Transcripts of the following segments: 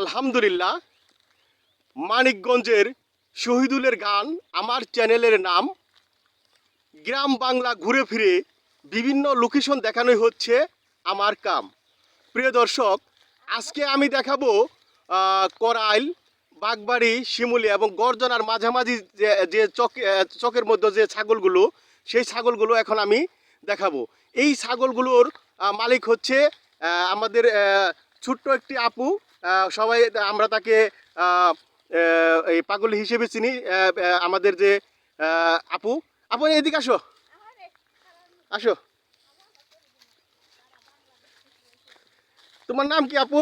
আলহামদুলিল্লাহ, মানিকগঞ্জের শহীদুলের গান আমার চ্যানেলের নাম। গ্রাম বাংলা ঘুরে ফিরে বিভিন্ন লোকেশন দেখানোই হচ্ছে আমার কাম। প্রিয় দর্শক, আজকে আমি দেখাবো করাইল বাগবাড়ি, শিমুলি এবং গর্জনার মাঝামাঝি যে যে চক চকের মধ্যে যে ছাগলগুলো, সেই ছাগলগুলো এখন আমি দেখাবো। এই ছাগলগুলোর মালিক হচ্ছে আমাদের ছোট্ট একটি আপু। সবাই আমরা তাকে এই পাগল হিসেবে চিনি আমাদের যে আপু। আপু এদিকে আসো। আসো। তোমার নাম কি আপু?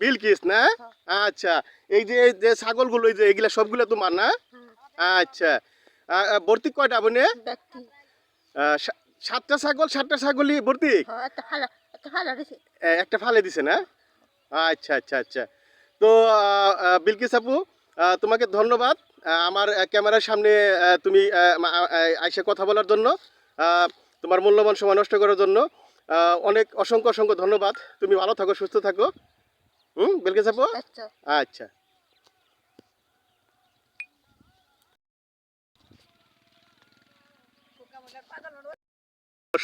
বিলকিস না? আচ্ছা এই যে যে ছাগলগুলো এই যে এগুলা সবগুলো তোমার না? আচ্ছা। ভর্তি কয়টা আপনি সাতটা ছাগল সাতটা ছাগলই ভর্তি? হ্যাঁ, একটা ফালা দিছে। না? আচ্ছা আচ্ছা আচ্ছা। তো বিলকিস আপু তোমাকে ধন্যবাদ। আমার ক্যামেরার সামনে তুমি আইসে কথা বলার জন্য তোমার মূল্যবান সময় নষ্ট করার জন্য অনেক অসংখ্য অসংখ্য ধন্যবাদ। তুমি ভালো থাকো সুস্থ থাকো। হুম বিলকিস আপু? আচ্ছা। আচ্ছা।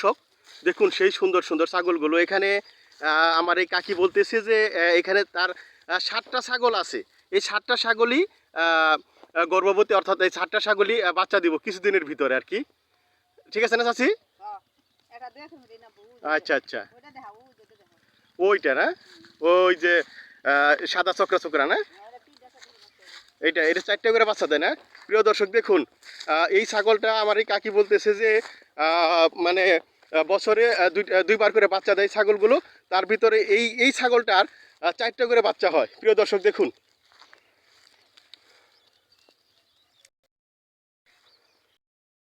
দর্শক দেখুন সেই সুন্দর সুন্দর ছাগলগুলো। এখানে আমার এই কাকি বলতেছে যে এখানে তার সাতটা ছাগল আছে। এই সাতটা ছাগলই গর্ভবতী অর্থাৎ এই সাতটা ছাগলই বাচ্চা দিব কিছুদিনের ভিতরে আর কি। ঠিক আছে না চাচি? আচ্ছা আচ্ছা। ওইটা না? ওই যে সাদা চক্রা চক্রা না? এইটা এটা চারটে করে বাচ্চা দেয় না? প্রিয় দর্শক দেখুন এই ছাগলটা আমার এই কাকি বলতেছে যে মানে বছরে দুইবার করে বাচ্চা দেয় ছাগলগুলো। তার ভিতরে এই এই ছাগলটার চারটে করে বাচ্চা হয়। প্রিয় দর্শক, দেখুন।